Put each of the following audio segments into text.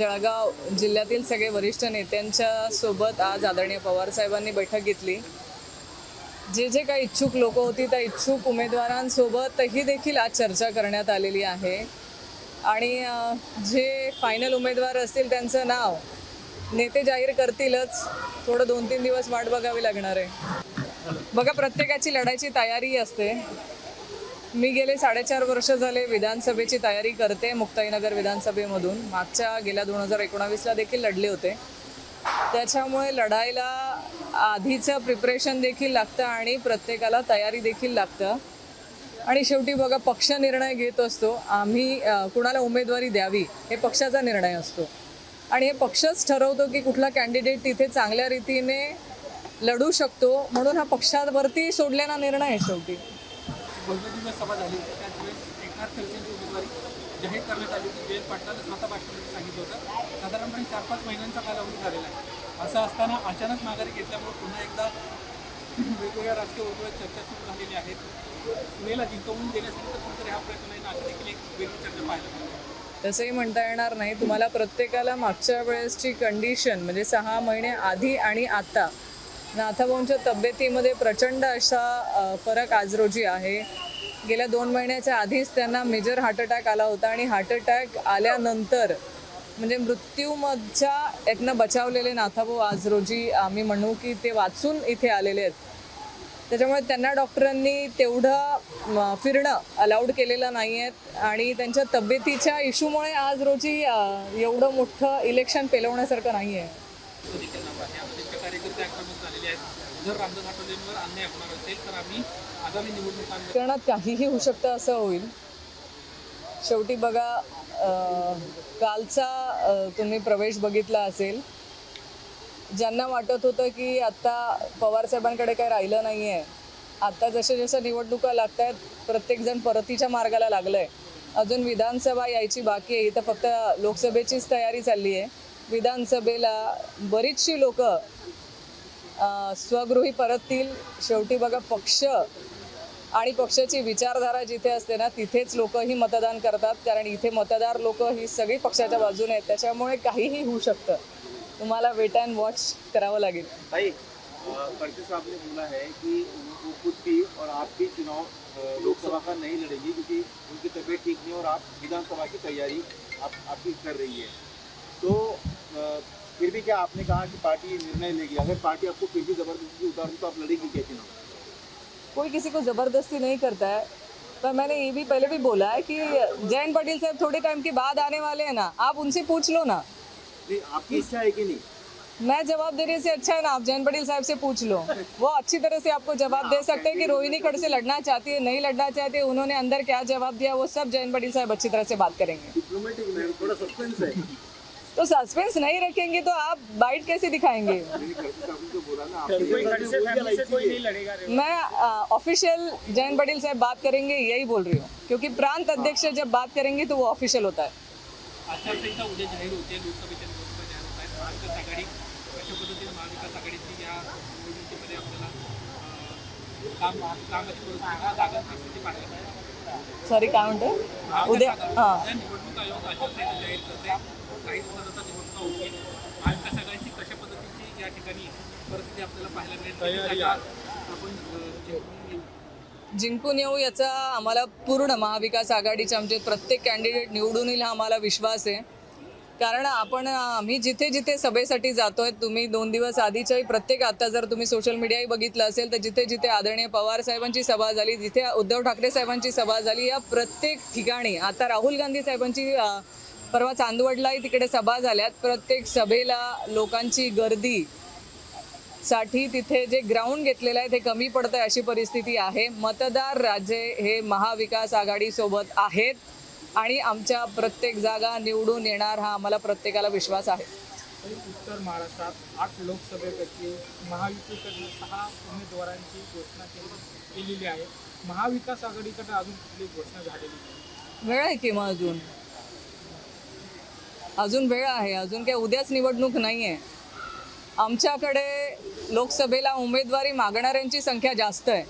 जळगाव जिल्ह्यातील सगळे वरिष्ठ नेत्यांच्या सोबत आज आदरणीय पवार साहेबांनी बैठक घेतली. जे जे काही इच्छुक लोक होती त्या इच्छुक उमेदवारांसोबतही देखील आज चर्चा करण्यात आलेली आहे. आणि जे फायनल उमेदवार असतील त्यांचं नाव नेते जाहीर करतीलच. थोडं दोन तीन दिवस वाट बघावी लागणार आहे. बघा प्रत्येकाची लढायची तयारी असते. मी गेले साडेचार वर्ष झाले विधानसभेची तयारी करते मुक्ताईनगर विधानसभेमधून. मागच्या गेल्या दोन हजार एकोणावीसला देखील लढले होते. त्याच्यामुळे लढायला आधीचं प्रिपरेशन देखील लागतं आणि प्रत्येकाला तयारी देखील लागतं. आणि शेवटी बघा पक्ष निर्णय घेत असतो. आम्ही कुणाला उमेदवारी द्यावी हे पक्षाचा निर्णय असतो. आणि हे पक्षच ठरवतो की कुठला कॅन्डिडेट तिथे चांगल्या रीतीने लढू शकतो म्हणून हा पक्षावरती सोडलेला निर्णय आहे शेवटी. बोलण्याची सभा झाली. होती त्याचवेळेस एकनाथ खडसेंची उमेदवारी जाहीर करण्यात आली होती. जयंत पाटलांनी स्वतः भाषणामध्ये सांगितलं होतं. साधारणपणे चार पाच महिन्यांचा कालावधी झालेला आहे. असं असताना अचानक माघारी घेतल्यामुळे पुन्हा एकदा वेगवेगळ्या राजकीय वर्तुळात चर्चा सुरू झालेली आहे. सुनेला जिंकवून देण्यासाठी तर कोणतरी हा प्रयत्न आहे ना अशी देखील एक वेगळी चर्चा पाहायला मिळते. तसंही म्हणता येणार नाही. तुम्हाला प्रत्येकाला मागच्या वेळेसची कंडिशन म्हणजे सहा महिने आधी आणि आता नाथाभाऊंच्या तब्येतीमध्ये प्रचंड असा फरक आज रोजी आहे. गेल्या दोन महिन्याच्या आधीच त्यांना मेजर हार्ट अटॅक आला होता आणि हार्ट अटॅक आल्यानंतर म्हणजे मृत्यूमधच्या यातनं बचावलेले नाथाभाऊ आज रोजी आम्ही म्हणू की ते वाचून इथे आलेले आहेत. त्याच्यामुळे त्यांना डॉक्टरांनी तेवढं फिरणं अलाउड केलेलं नाही आहेत आणि त्यांच्या तब्येतीच्या इश्यूमुळे आज रोजी एवढं मोठं इलेक्शन पेलवण्यासारखं नाही आहे तो आक्रमक झालेले आहेत. जर रामदास आठवलेंवर अन्याय होणार असेल तर आम्ही आगामी निवडणुकांमध्ये काहीही होऊ शकतं असं होईल. शेवटी बघा कालचा तुम्ही प्रवेश बघितला असेल. ज्यांना वाटत होतं की आत्ता पवारसाहेबांकडे काही राहिलं नाही आहे आत्ता जशा जशा निवडणुका लागत आहेत प्रत्येकजण परतीच्या मार्गाला लागलं आहे अजून विधानसभा यायची बाकी आहे. इथं फक्त लोकसभेचीच तयारी चालली आहे विधानसभेला बरीचशी लोक स्वगृही परततील. शेवटी बघा पक्ष आणि पक्षाची विचारधारा जिथे असते ना तिथेच लोकही मतदान करतात. कारण इथे मतदार लोक ही सगळी पक्षाच्या बाजूने आहेत. त्याच्यामुळे काहीही होऊ शकतं. तुम्हाला वेट अँड वॉच करावं लागेल. बोला है कि वो खुद भी और आप भी चुनाव लोकसभा का नहीं लड़ेगी क्योंकि उनकी तबीयत ठीक नहीं और आप विधानसभा की तैयारी आप आपकी कर रही है। तो फिर भी क्या आपने कहा कि पार्टी ये निर्णय लेगी? अगर पार्टी आपको फिर भी ज़बरदस्ती उतार तो आप लड़ेगी क्या चुनाव कोई किसी को ज़बरदस्ती नहीं करता है। पर मैंने ये भी पहले भी बोला है कि जयंत पाटिल साहब थोड़े टाइम के बाद आने वाले हैं ना। आप उनसे पूछ लो ना। नहीं आपकी इच्छा है कि नहीं? मैं जवाब देने से अच्छा है ना आप जैन पटेल साहब से पूछ लो। वो अच्छी तरह से आपको जवाब दे सकते हैं कि रोहिणी खड़ से लड़ना चाहती है नहीं लड़ना चाहती है उन्होंने अंदर क्या जवाब दिया वो सब जैन पटेल साहब अच्छी तरह से बात करेंगे। तो सस्पेंस नहीं रखेंगे तो आप बाइट कैसे दिखाएँगे? मैं ऑफिशियल जैन पटेल साहब बात करेंगे यही बोल रही हूँ। क्योंकि प्रांत अध्यक्ष जब बात करेंगे तो वो ऑफिशियल होता है। सॉरी काउंटर म्हणतोय उद्या काही दिवसानंतर निवडणुका होतील महाविकास आघाडीची कशा पद्धतीची या ठिकाणी परिस्थिती आपल्याला पाहायला मिळेल? आपण जिंकून येऊ याचा आम्हाला पूर्ण महाविकास आघाडीचे आमचे प्रत्येक कॅन्डिडेट निवडून येईल हा आम्हाला विश्वास आहे. कारण आपण आम्ही जिथे जिथे सभेसाठी जातोय तुम्ही दोन दिवस आधीच्याही प्रत्येक आता जर तुम्ही सोशल मीडियाही बघितलं असेल तर जिथे जिथे आदरणीय पवार साहेबांची सभा झाली जिथे उद्धव ठाकरे साहेबांची सभा झाली या प्रत्येक ठिकाणी आता राहुल गांधी साहेबांची परवा चांदवडलाही तिकडे सभा झाल्यात. प्रत्येक सभेला लोकांची गर्दी साठी तिथे जे ग्राउंड घेतलेलं आहे ते कमी पडतं आहे अशी परिस्थिती आहे. मतदार राजे हे महाविकास आघाडीसोबत आहेत आणि आमच्या प्रत्येक जागा निवडून येणार हा आम्हाला प्रत्येकाला विश्वास आहे. तरी उत्तर महाराष्ट्रात आठ लोकसभेपैकी महायुतीकडनं सहा उमेदवारांची घोषणा केली केलेली आहे. महाविकास आघाडीकडनं अजून कुठली घोषणा झालेली वेळ आहे की मग अजून? अजून वेळ आहे अजून काही उद्याच निवडणूक नाही आहे आमच्याकडे लोकसभेला उमेदवारी मागणाऱ्यांची संख्या जास्त आहे.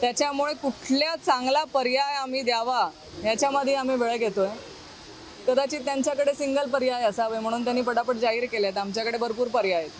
त्याच्यामुळे कुठल्या चांगला पर्याय आम्ही द्यावा याच्यामध्ये आम्ही वेळ घेतो आहे कदाचित त्यांच्याकडे सिंगल पर्याय असावे म्हणून त्यांनी पटापट जाहीर केले आहेत आमच्याकडे भरपूर पर्याय आहेत.